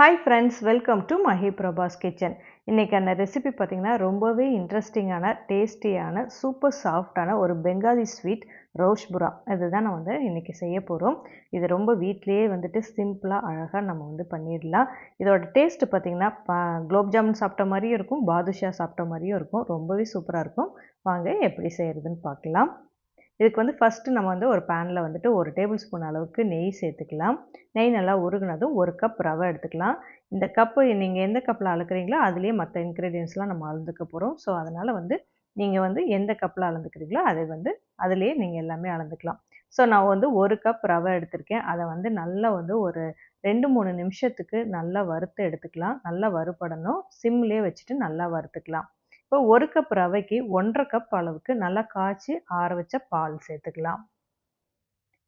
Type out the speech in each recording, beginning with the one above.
Hi friends welcome to Mahi Prabhas kitchen இன்றைக்கான recipe பார்த்திங்கன்னா ரொம்பவே இன்ட்ரெஸ்டிங்கான டேஸ்டியான சூப்பர் சாஃப்டான ஒரு பெங்காலி ஸ்வீட் ரோஷ்புரா இதுதான் நான் வந்து இன்றைக்கி செய்ய போகிறோம் இது ரொம்ப வீட்லேயே வந்துட்டு சிம்பிளாக அழகாக நம்ம வந்து பண்ணிடலாம். இதோட டேஸ்ட் பார்த்திங்கன்னா குலோப் ஜாமுன் சாப்பிட்ட மாதிரியும் இருக்கும் பாதுஷா சாப்பிட்ட மாதிரியும் இருக்கும். ரொம்பவே சூப்பராக இருக்கும். வாங்க எப்படி செய்கிறதுன்னு பார்க்கலாம் இதுக்கு வந்து ஃபஸ்ட்டு நம்ம வந்து ஒரு பேனில் வந்துட்டு ஒரு டேபிள் ஸ்பூன் அளவுக்கு நெய் சேர்த்துக்கலாம். நெய் நல்லா உருகுனதும் ஒரு கப் ரவை எடுத்துக்கலாம். இந்த கப்பு நீங்கள் எந்த கப்பில் அளக்குறீங்களோ அதுலேயே மற்ற இன்க்ரீடியன்ஸ்லாம் நம்ம அளந்துக்க போகிறோம் ஸோ அதனால் வந்து நீங்கள் வந்து எந்த கப்பில் அளந்துக்கிறீங்களோ அதை வந்து அதுலேயே நீங்கள் எல்லாமே அளந்துக்கலாம். ஸோ நான் வந்து ஒரு கப் ரவை எடுத்திருக்கேன். அதை வந்து நல்லா வந்து ஒரு ரெண்டு மூணு நிமிஷத்துக்கு நல்லா வறுத்து எடுத்துக்கலாம். நல்லா வறுபடணும். சிம்லேயே வச்சுட்டு நல்லா வறுத்துக்கலாம். இப்போ ஒரு கப் ரவைக்கு ஒன்றரை கப் அளவுக்கு நல்லா காய்ச்சி ஆற வச்ச பால் சேர்த்துக்கலாம்.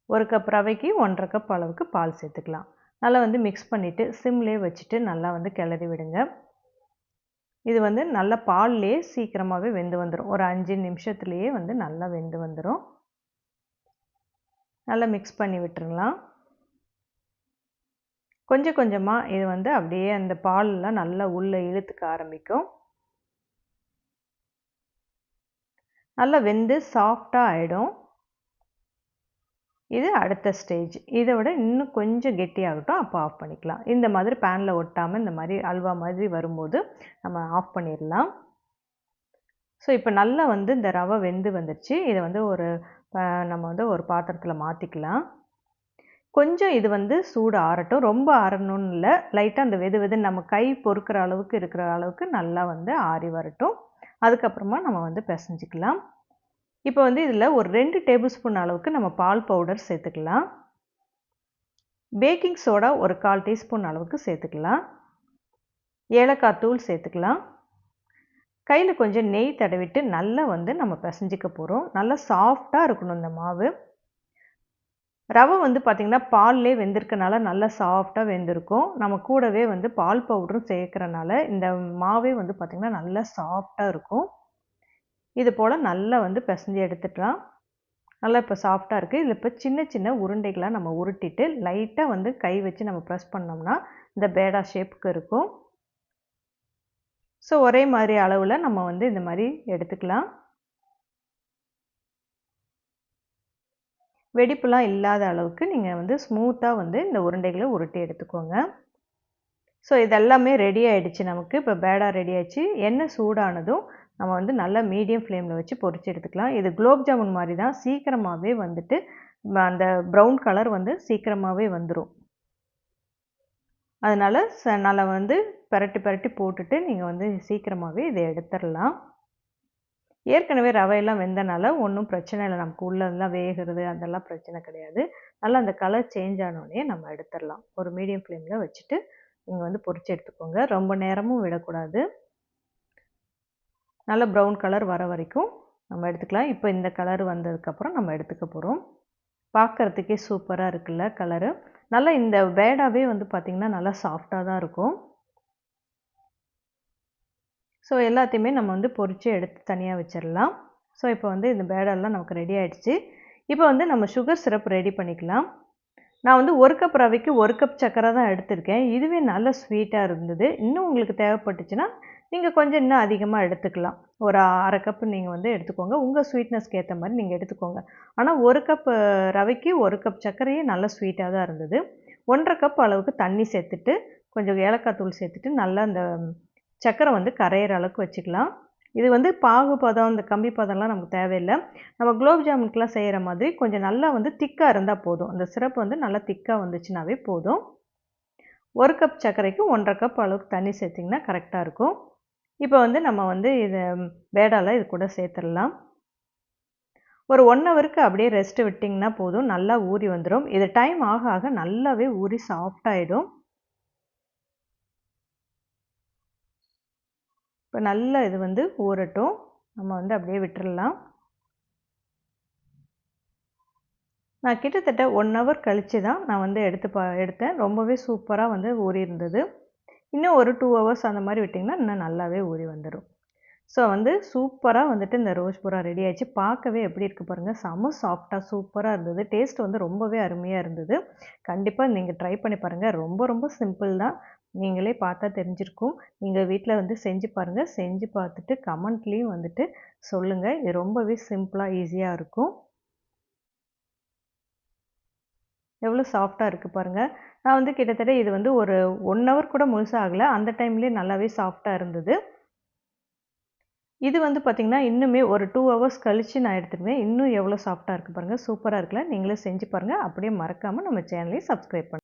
ஒரு கப் ரவைக்கு ஒன்றரை கப் அளவுக்கு பால் சேர்த்துக்கலாம். நல்லா வந்து மிக்ஸ் பண்ணிவிட்டு சிம்லேயே வச்சுட்டு நல்லா வந்து கிளறி விடுங்க. இது வந்து நல்ல பால்லேயே சீக்கிரமாகவே வெந்து வந்துடும் ஒரு அஞ்சு நிமிஷத்துலேயே வந்து நல்லா வெந்து வந்துடும் நல்லா மிக்ஸ் பண்ணி விட்டுருலாம் கொஞ்சம் கொஞ்சமாக இது வந்து அப்படியே அந்த பால்லாம் நல்லா உள்ளே இழுத்துக்க ஆரம்பிக்கும். நல்லா வெந்து சாஃப்டாக ஆகிடும் இது அடுத்த ஸ்டேஜ் இதை விட இன்னும் கொஞ்சம் கெட்டியாகட்டும் அப்போ ஆஃப் பண்ணிக்கலாம். இந்த மாதிரி பேனில் ஒட்டாமல் இந்த மாதிரி அல்வா மாதிரி வரும்போது நம்ம ஆஃப் பண்ணிடலாம். ஸோ இப்போ நல்லா வந்து இந்த ரவை வெந்து வந்துடுச்சு இதை வந்து ஒரு நம்ம வந்து ஒரு பாத்திரத்தில் மாற்றிக்கலாம் கொஞ்சம் இது வந்து சூடு ஆறட்டும். ரொம்ப ஆறணும்னு இல்லை. லைட்டாக அந்த வெது வெது நம்ம கை பொறுக்கிற அளவுக்கு இருக்கிற அளவுக்கு நல்லா வந்து ஆறி வரட்டும். அதுக்கப்புறமா நம்ம வந்து பிசைஞ்சிக்கலாம். இப்போ வந்து இதில் ஒரு ரெண்டு டேபிள் ஸ்பூன் அளவுக்கு நம்ம பால் பவுடர் சேர்த்துக்கலாம். பேக்கிங் சோடா ஒரு கால் டீஸ்பூன் அளவுக்கு சேர்த்துக்கலாம். ஏலக்காய் தூள் சேர்த்துக்கலாம். கையில் கொஞ்சம் நெய் தடவிட்டு நல்லா வந்து நம்ம பிசைஞ்சிக்க போகிறோம். நல்லா சாஃப்டாக இருக்கணும் இந்த மாவு. ரவை வந்து பார்த்திங்கன்னா பால்லே வெந்திருக்கனால நல்லா சாஃப்டாக வெந்திருக்கும். நம்ம கூடவே வந்து பால் பவுடரும் சேர்க்குறனால இந்த மாவே வந்து பார்த்திங்கன்னா நல்லா சாஃப்டாக இருக்கும். இது போல் நல்லா வந்து பிசைஞ்சு எடுத்துக்கலாம். நல்லா இப்போ சாஃப்டாக இருக்குது இதில் இப்போ சின்ன சின்ன உருண்டைகளாக நம்ம உருட்டிட்டு லைட்டாக வந்து கை வச்சு நம்ம ப்ரெஸ் பண்ணோம்னா இந்த பேடா ஷேப்புக்கு இருக்கும். ஸோ ஒரே மாதிரி அளவில் நம்ம வந்து இந்த மாதிரி எடுத்துக்கலாம். வெடிப்புலாம் இல்லாத அளவுக்கு நீங்கள் வந்து ஸ்மூத்தாக வந்து இந்த உருண்டைகளை உருட்டி எடுத்துக்கோங்க. ஸோ இதெல்லாமே ரெடி ஆகிடுச்சு நமக்கு. இப்போ பேடா ரெடி ஆகிடுச்சு எண்ணெய் சூடானதும் நம்ம வந்து நல்லா மீடியம் ஃப்ளேமில் வச்சு பொறிச்சு எடுத்துக்கலாம். இது குலோப் ஜாமுன் மாதிரி தான். சீக்கிரமாகவே வந்துட்டு அந்த ப்ரௌன் கலர் வந்து சீக்கிரமாகவே வந்துடும் அதனால் ச நல்லா வந்து பரட்டி பரட்டி போட்டுட்டு நீங்கள் வந்து சீக்கிரமாகவே இதை எடுத்துடலாம். ஏற்கனவே ரவையெல்லாம் வெந்தனால ஒன்றும் பிரச்சனை இல்லை. நமக்கு உள்ளதெல்லாம் வேகிறது அதெல்லாம் பிரச்சனை கிடையாது. நல்லா அந்த கலர் சேஞ்ச் ஆனோடனே நம்ம எடுத்துடலாம். ஒரு மீடியம் ஃப்ளேமில் வச்சுட்டு நீங்கள் வந்து பொறிச்சு எடுத்துக்கோங்க. ரொம்ப நேரமும் விடக்கூடாது. நல்ல ப்ரௌன் கலர் வர வரைக்கும் நம்ம எடுத்துக்கலாம். இப்போ இந்த கலர் வந்ததுக்கப்புறம் நம்ம எடுத்துக்க போகிறோம் பார்க்குறதுக்கே சூப்பராக இருக்குல்ல கலரு நல்லா இந்த பேடாவே வந்து பார்த்திங்கன்னா நல்லா சாஃப்டாக தான் இருக்கும். ஸோ எல்லாத்தையுமே நம்ம வந்து பொறித்து எடுத்து தனியாக வச்சிடலாம் ஸோ இப்போ வந்து இந்த பேடெல்லாம் நமக்கு ரெடி ஆகிடுச்சு இப்போ வந்து நம்ம சுகர் சிரப் ரெடி பண்ணிக்கலாம். நான் வந்து ஒரு கப் ரவைக்கு ஒரு கப் சக்கரை தான் எடுத்திருக்கேன். இதுவே நல்ல ஸ்வீட்டாக இருந்தது. இன்னும் உங்களுக்கு தேவைப்பட்டுச்சுன்னா நீங்கள் கொஞ்சம் இன்னும் அதிகமாக எடுத்துக்கலாம். ஒரு அரை கப்பு நீங்கள் வந்து எடுத்துக்கோங்க. உங்கள் ஸ்வீட்னஸ்க்கு ஏற்ற மாதிரி நீங்கள் எடுத்துக்கோங்க. ஆனால் ஒரு கப் ரவைக்கு ஒரு கப் சர்க்கரையே நல்ல ஸ்வீட்டாக தான் இருந்தது. ஒன்றரை கப் அளவுக்கு தண்ணி சேர்த்துட்டு கொஞ்சம் ஏலக்காய் தூள் சேர்த்துட்டு நல்லா அந்த சர்க்கரை வந்து கரையிற அளவுக்கு வச்சுக்கலாம். இது வந்து பாகு பதம் இந்த கம்பி பதம்லாம் நமக்கு தேவையில்லை. நம்ம குலோப் ஜாமுனுக்குலாம் செய்கிற மாதிரி கொஞ்சம் நல்லா வந்து திக்காக இருந்தால் போதும். அந்த சிரப்பு வந்து நல்லா திக்காக வந்துச்சுனாவே போதும். ஒரு கப் சர்க்கரைக்கு ஒன்றரை கப் அளவுக்கு தண்ணி சேர்த்திங்கன்னா கரெக்டாக இருக்கும். இப்போ வந்து நம்ம வந்து இதை பேடால இது கூட சேர்த்துடலாம். ஒரு ஒன் ஹவருக்கு அப்படியே ரெஸ்ட் விட்டிங்கன்னா போதும். நல்லா ஊறி வந்துடும் இது டைம் ஆக ஆக நல்லாவே ஊறி சாஃப்டாகிடும் இப்போ நல்லா இது வந்து ஊறட்டும். நம்ம வந்து அப்படியே விட்டுறலாம். நான் கிட்டத்தட்ட ஒன் ஹவர் கழித்து தான் நான் வந்து எடுத்து பா எடுத்தேன். ரொம்பவே சூப்பராக வந்து ஊறி இருந்தது இன்னும் ஒரு டூ ஹவர்ஸ் அந்த மாதிரி விட்டிங்கன்னா இன்னும் நல்லாவே ஊறி வந்துடும் ஸோ வந்து சூப்பராக வந்துட்டு இந்த ரோஸ் புறா ரெடி ஆயிடுச்சு. பார்க்கவே எப்படி இருக்குது பாருங்கள் செம சாஃப்டாக சூப்பராக இருந்தது. டேஸ்ட் வந்து ரொம்பவே அருமையாக இருந்தது. கண்டிப்பாக நீங்கள் ட்ரை பண்ணி பாருங்கள் ரொம்ப ரொம்ப சிம்பிள் தான். நீங்களே பார்த்தா தெரிஞ்சிருக்கும். நீங்கள் வீட்டில் வந்து செஞ்சு பாருங்கள் செஞ்சு பார்த்துட்டு கமெண்ட்லேயும் வந்துட்டு சொல்லுங்கள் இது ரொம்பவே சிம்பிளாக ஈஸியாக இருக்கும். எவ்வளோ சாஃப்டாக இருக்குது பாருங்கள் நான் வந்து கிட்டத்தட்ட இது வந்து ஒரு ஒன் ஹவர் கூட முழுசாக ஆகலை. அந்த டைம்லேயே நல்லாவே சாஃப்டாக இருந்தது. இது வந்து பார்த்திங்கன்னா இன்னுமே ஒரு டூ ஹவர்ஸ் கழித்து நான் எடுத்துருவேன் இன்னும் எவ்வளோ சாஃப்டாக இருக்குது பாருங்கள் சூப்பராக இருக்குல்ல. நீங்களும் செஞ்சு பாருங்கள் அப்படியே மறக்காமல் நம்ம சேனலையும் சப்ஸ்கிரைப் பண்ணுங்கள்